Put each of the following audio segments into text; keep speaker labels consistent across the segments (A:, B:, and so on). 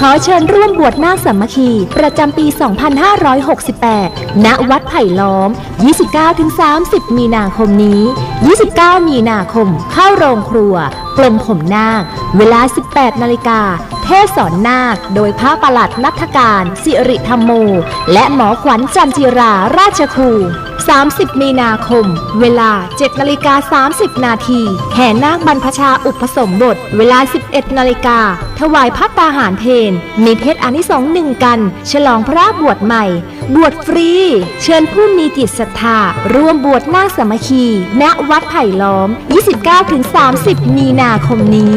A: ขอเชิญร่วมบวชนาคสามัคคี ประจำปี 2568 ณ วัดไผ่ล้อม 29-30 มีนาคมนี้ 29 มีนาคม เข้าโรงครัว กลมผมนาค เวลา 18 นาฬิกา เทศสอนนาค โดยพระประหลัดนัฐการ สิริธรรมโม และหมอขวัญจันทิราราชครู 30 มีนาคม เวลา 7นาฬิกา30 นาทีแห่นาคบรรพชาอุปสมบท เวลา 11นาฬิกาถวายพัตตาหารเพนมีเพชรอานิสงส์หนึ่งกัน ฉลองพระบวชใหม่ บวชฟรี เชิญผู้มีจิตศรัทธา ร่วมบวชนาคสามัคคี ณวัดไผ่ล้อม 29-30 มีนาคมนี้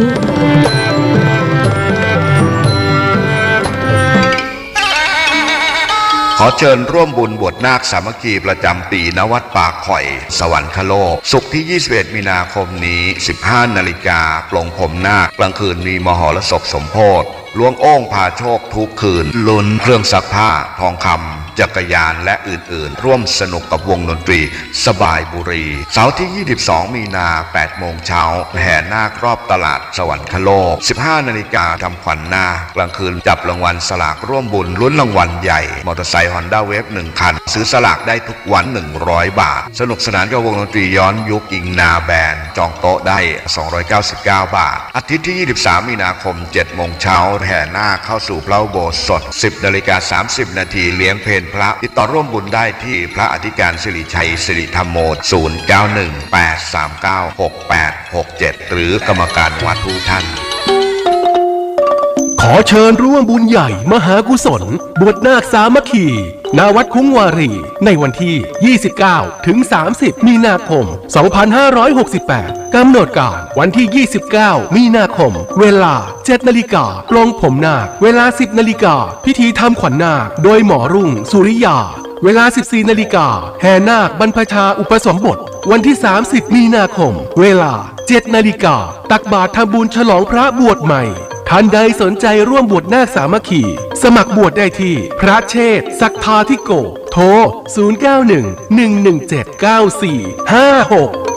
B: ขอเชิญร่วมบุญบวชนาคสามัคคีประจำปีณวัดป่าข่อย สวรรคโลก สุขที่ 21 มีนาคมนี้ 15 นาฬิกาปลงผมนาคกลางคืนมีมหรสพสมโพธิล้วงโอ่งพาโชคทุกคืน ลุ้นเครื่องซักผ้า ทองคำจักรยานและอื่น ๆ ร่วมสนุกกับวงดนตรี สบายบุรี เสาร์ที่ 22 มีนา 8 โมงเช้า แห่หน้าครอบตลาดสวรรคโลก 15 นาฬิกาทำขวัญนากลางคืนจับรางวัลสลากร่วมบุญลุ้นรางวัลใหญ่ มอเตอร์ไซค์ฮอนด้าเวฟ1คัน ซื้อสลากได้ทุกวัน 100 บาท สนุกสนานกับวงดนตรีย้อนยุคอิงนาแบนจองโต๊ะได้ 299 บาท อาทิตย์ที่ 23 มีนาคม 7 โมงเช้าแห่นาเข้าสู่พระโบสถ 10 นาฬิกา 30 นาทีเลี้ยงเพลพระ ติดต่อร่วมบุญได้ที่พระอธิการสิริชัยสิริธรรมโม0918396867 หรือ กรรมการวัดทุกท่าน
C: ขอเชิญร่วมบุญใหญ่ มหากุศล บวชนาคสามัคคีณวัดคุ้งวารี ในวันที่ 29 ถึง 30 มีนาคม 2568 กำหนดการวันที่ 29 มีนาคม เวลา 7 นาฬิกาปลงผมนาค เวลา 10 นาฬิกา พิธีทำขวัญนาค โดยหมอรุ่ง สุริยา เวลา 14 นาฬิกา แห่นาคบรรพชาอุปสมบท วันที่ 30 มีนาคม เวลา 7 นาฬิกา ตักบาตรทำบุญฉลองพระบวชใหม่ ท่านใดสนใจร่วมบวชนาคสามัคคี สมัครบวชได้ที่ พระเชษฐ์ศักทาธิโก โทร 091 117 9456